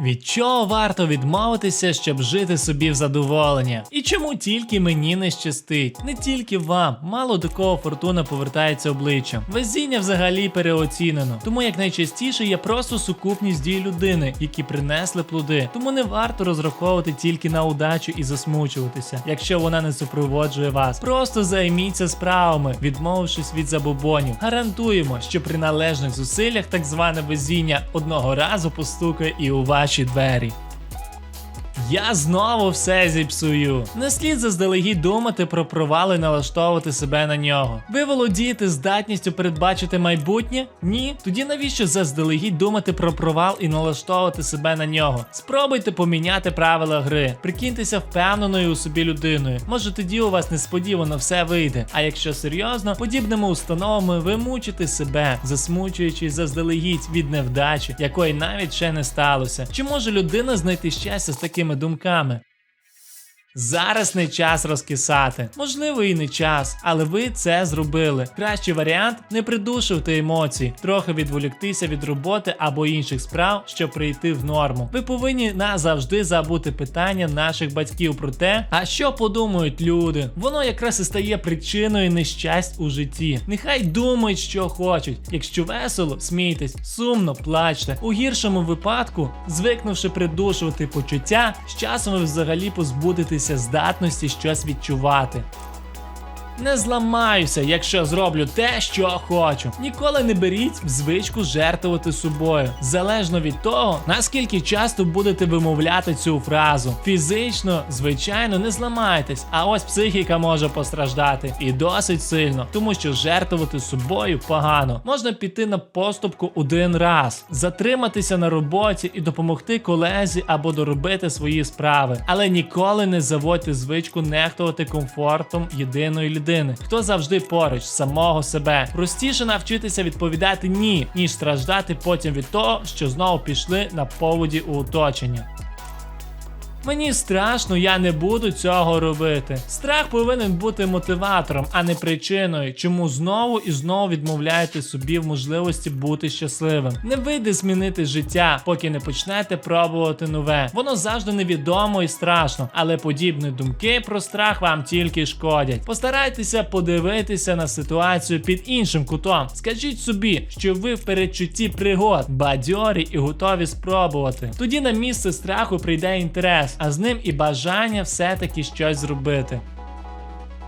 Від чого варто відмовитися, щоб жити собі в задоволення? І чому тільки мені не щастить? Не тільки вам, мало до кого фортуна повертається обличчям. Везіння взагалі переоцінено. Тому як найчастіше є просто сукупність дій людини, які принесли плоди. Тому не варто розраховувати тільки на удачу і засмучуватися, якщо вона не супроводжує вас. Просто займіться справами, відмовившись від забобонів. Гарантуємо, що при належних зусиллях так зване везіння одного разу постукає і у Apache Very. Я знову все зіпсую. Не слід заздалегідь думати про провал і налаштовувати себе на нього. Ви володієте здатністю передбачити майбутнє? Ні? Тоді навіщо заздалегідь думати про провал і налаштовувати себе на нього? Спробуйте поміняти правила гри. Прикиньтеся впевненою у собі людиною. Може тоді у вас несподівано все вийде. А якщо серйозно, подібними установами ви мучите себе, засмучуючись заздалегідь від невдачі, якої навіть ще не сталося. Чи може людина знайти щастя з такими думками? Зараз не час розкисати. Можливо, і не час, але ви це зробили. Кращий варіант не придушувати емоції, трохи відволіктися від роботи або інших справ, щоб прийти в норму. Ви повинні назавжди забути питання наших батьків про те, а що подумають люди. Воно якраз і стає причиною нещасть у житті. Нехай думають, що хочуть. Якщо весело, смійтесь, сумно, плачте. У гіршому випадку, звикнувши придушувати почуття, з часом ви взагалі позбудетеся здатності щось відчувати. Не зламаюся, якщо зроблю те, що хочу. Ніколи не беріть в звичку жертвувати собою, залежно від того, наскільки часто будете вимовляти цю фразу. Фізично, звичайно, не зламайтесь, а ось психіка може постраждати і досить сильно, тому що жертвувати собою погано. Можна піти на поступку один раз, затриматися на роботі і допомогти колезі або доробити свої справи, але ніколи не заводьте звичку нехтувати комфортом єдиної людини, хто завжди поруч самого себе. Простіше навчитися відповідати ні, ніж страждати потім від того, що знову пішли на поводі у оточення. Мені страшно, я не буду цього робити. Страх повинен бути мотиватором, а не причиною, чому знову і знову відмовляєте собі в можливості бути щасливим. Не вийде змінити життя, поки не почнете пробувати нове. Воно завжди невідомо і страшно, але подібні думки про страх вам тільки шкодять. Постарайтеся подивитися на ситуацію під іншим кутом. Скажіть собі, що ви в передчутті пригод, бадьорі і готові спробувати. Тоді на місце страху прийде інтерес а з ним і бажання все-таки щось зробити.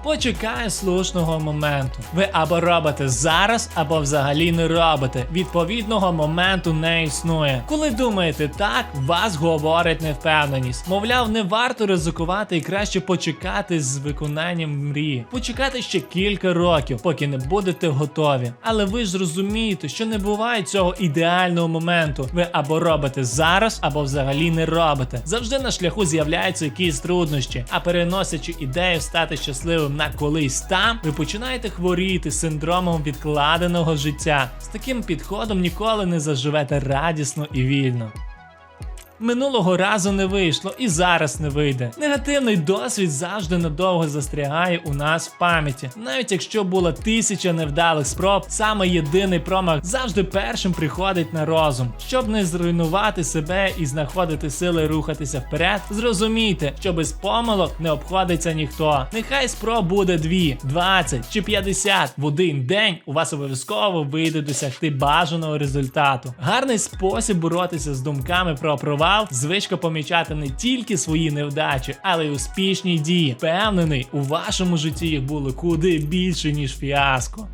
Почекає слушного моменту. Ви або робите зараз, або взагалі не робите. Відповідного моменту не існує. Коли думаєте так, вас говорить невпевненість. Мовляв, не варто ризикувати і краще почекати з виконанням мрії. Почекати ще кілька років, поки не будете готові. Але ви ж зрозумієте, що не буває цього ідеального моменту. Ви або робите зараз, або взагалі не робите. Завжди на шляху з'являються якісь труднощі, а переносячи ідею стати щасливим на колись там, ви починаєте хворіти синдромом відкладеного життя. З таким підходом ніколи не заживете радісно і вільно. Минулого разу не вийшло і зараз не вийде. Негативний досвід завжди надовго застрягає у нас в пам'яті. Навіть якщо була тисяча невдалих спроб, саме єдиний промах завжди першим приходить на розум. Щоб не зруйнувати себе і знаходити сили рухатися вперед, зрозумійте, що без помилок не обходиться ніхто. Нехай спроб буде 2, 20 чи 50. В один день у вас обов'язково вийде досягти бажаного результату. Гарний спосіб боротися з думками про провал звичка помічати не тільки свої невдачі, але й успішні дії. Впевнений, у вашому житті їх було куди більше, ніж фіаско.